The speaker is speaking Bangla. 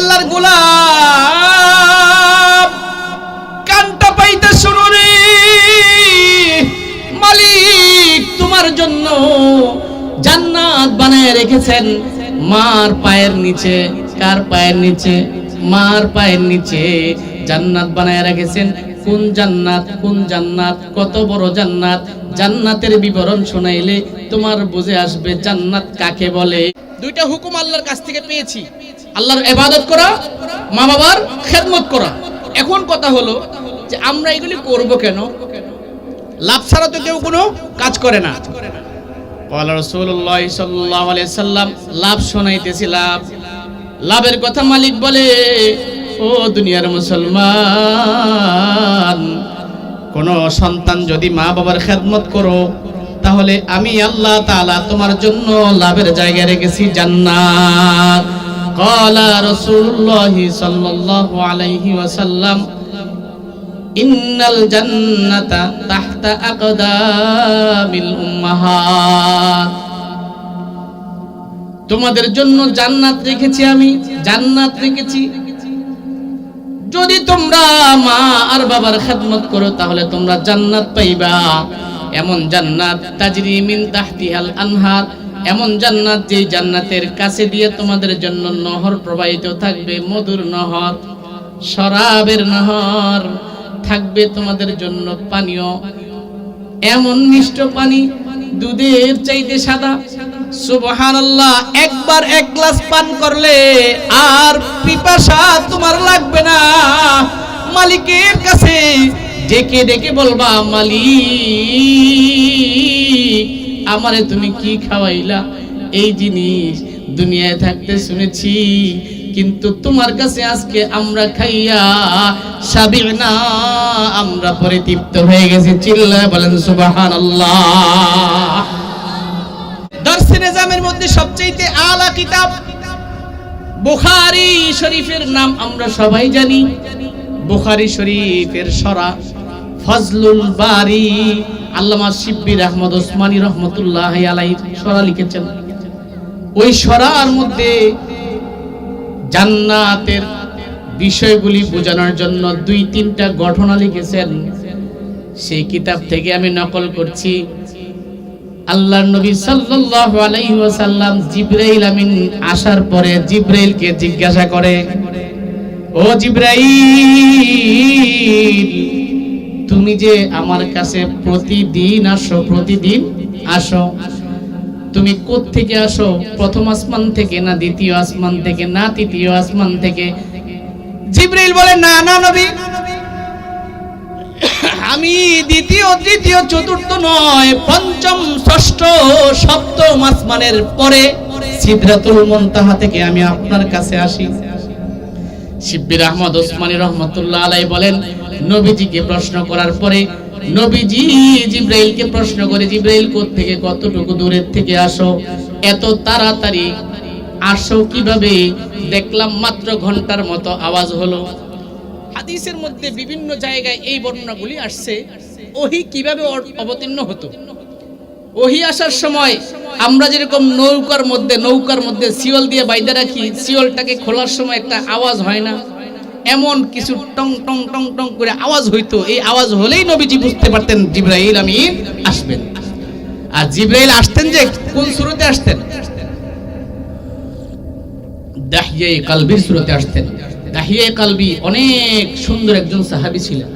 আল্লাহর গোলাম। কানটা পাইতে শুনো রে। মালিক তোমার জন্য জান্নাত বানায় রেখেছেন। মার পায়ের নিচে, কার পায়ের নিচে? মার পায়ের নিচে জান্নাত বানায় রেখেছেন। কোন জান্নাত কোন জান্নাত? কত বড় জান্নাত? জান্নাতের বিবরণ শোনাইলে তোমার বুঝে আসবে জান্নাত কাকে বলে। দুইটা হুকুম আল্লাহর কাছ থেকে পেয়েছি। আল্লাহর ইবাদত করা মা বাবার খেদমত করা। এখন কথা হলো যে আমরা এগুলি করব কেন? লাভ ছাড়া তো কেউ কোনো কাজ করে না। রসুল্লাহ সাল্লাহ সাল্লাম লাভ শোনাইতেছি লাভ। লাভের কথা মালিক বলে, ও দুনিয়ার মুসলমান, কোন সন্তান যদি মা বাবার খেদমত করো, তাহলে আমি আল্লাহ তাআলা তোমার জন্য লাভের জায়গায় রেখেছি জান্নাত। قال رسول الله صلى الله عليه وسلم ইন্নাল জান্নাতা তাহতা আকদামিল উম্মাহাত তোমাদের জন্য জান্নাত রেখেছি আমি জান্নাত রেখেছি যদি তোমরা মা আর বাবার খেদমত করো তাহলে তোমরা জান্নাত পাইবা এমন জান্নাত তাজরি মিন তাহতিহাল আনহার এমন জান্নাত যেই জান্নাতের কাছে দিয়ে তোমাদের জন্য নহর প্রবাহিত থাকবে, মধুর নহর, শরাবের নহর, থাকবে তোমাদের জন্য পানীয়। এমন মিষ্ট পানি, দুধের চাইতে সাদা। সুবহানাল্লাহ, একবার এক গ্লাস পান করলে আর পিপাসা তোমার লাগবে না। মালিকের কাছে ডেকে ডেকে বলবা, মালিক আমারে তুমি কি খাওয়াইলা? এই জিনিস দুনিয়ায় থাকতে শুনেছি, কিন্তু তোমার কাছে আজকে আমরা খাইয়া সাবিনা আমরা পরিতৃপ্ত হয়ে গেছি। চিল্লায় বলেন মধ্যে সবচেয়ে আলা কিতাব, বুখারী শরীফের নাম আমরা সবাই জানি। বুখারী শরীফের সরা, ফজলুল বারি। আল্লামা শিব্বির আহমদ ওসমানী রহমতুল্লাহ আলাই সরা লিখেছেন, ওই সরার মধ্যে জান্নাতের বিষয়গুলি বোঝানোর জন্য দুই তিনটা ঘটনা লিখেছেন। সেই কিতাব থেকে আমি নকল করছি, আল্লাহর নবী ওয়াসাল্লাম জিবরাইল আমিন আসার পরে জিবরাইলকে জিজ্ঞাসা করে, ও জিবরাইল তুমি যে আমার কাছে প্রতিদিন আসো প্রতিদিন আসো। তুমি থেকে আসো? প্রথম আসমান থেকে না দ্বিতীয় আসমান থেকে না তৃতীয় আসমান থেকে? জিবরাইল বলে, না না, নবী। আমি দ্বিতীয়, তৃতীয়, চতুর্থ নয়, পঞ্চম, ষষ্ঠ, সপ্তম আসমানের পরে সিদরাতুল মুনতাহা থেকে আমি আপনার কাছে আসি। শিব্বির আহমদ ওসমানী রহমতুল্লাহ আলাই বলেন নবীজিকে প্রশ্ন করার পরে নবীজি জিব্রাইলকে প্রশ্ন করে, জিব্রাইল থেকে কতটুকু দূরের থেকে আসো? এত তাড়াতাড়ি আসো কীভাবে? দেখলাম মাত্র ঘণ্টার মতো আওয়াজ হলো। হাদিসের মধ্যে বিভিন্ন জায়গায় এই বর্ণনাগুলি আসছে। ওহি কীভাবে অবতীর্ণ হতো? ওহি আসার সময় আমরা যেরকম নৌকার মধ্যে নৌকার মধ্যে সিওল দিয়ে বাইদে রাখি সিওলটাকে খোলার সময় একটা আওয়াজ হয় না। এমন কিছু টং টং টং টং করে আওয়াজ হইতো। এই আওয়াজ হলেই নবীজি বুঝতে পারতেন জিব্রাইল আমি আসবেন। আর জিব্রাইল আসতেন যে কোন সুরতে আসতেন? দাহিয়ে কালবির সুরতে আসতেন। দাহিয়ে কালবি অনেক সুন্দর একজন সাহাবি ছিলেন।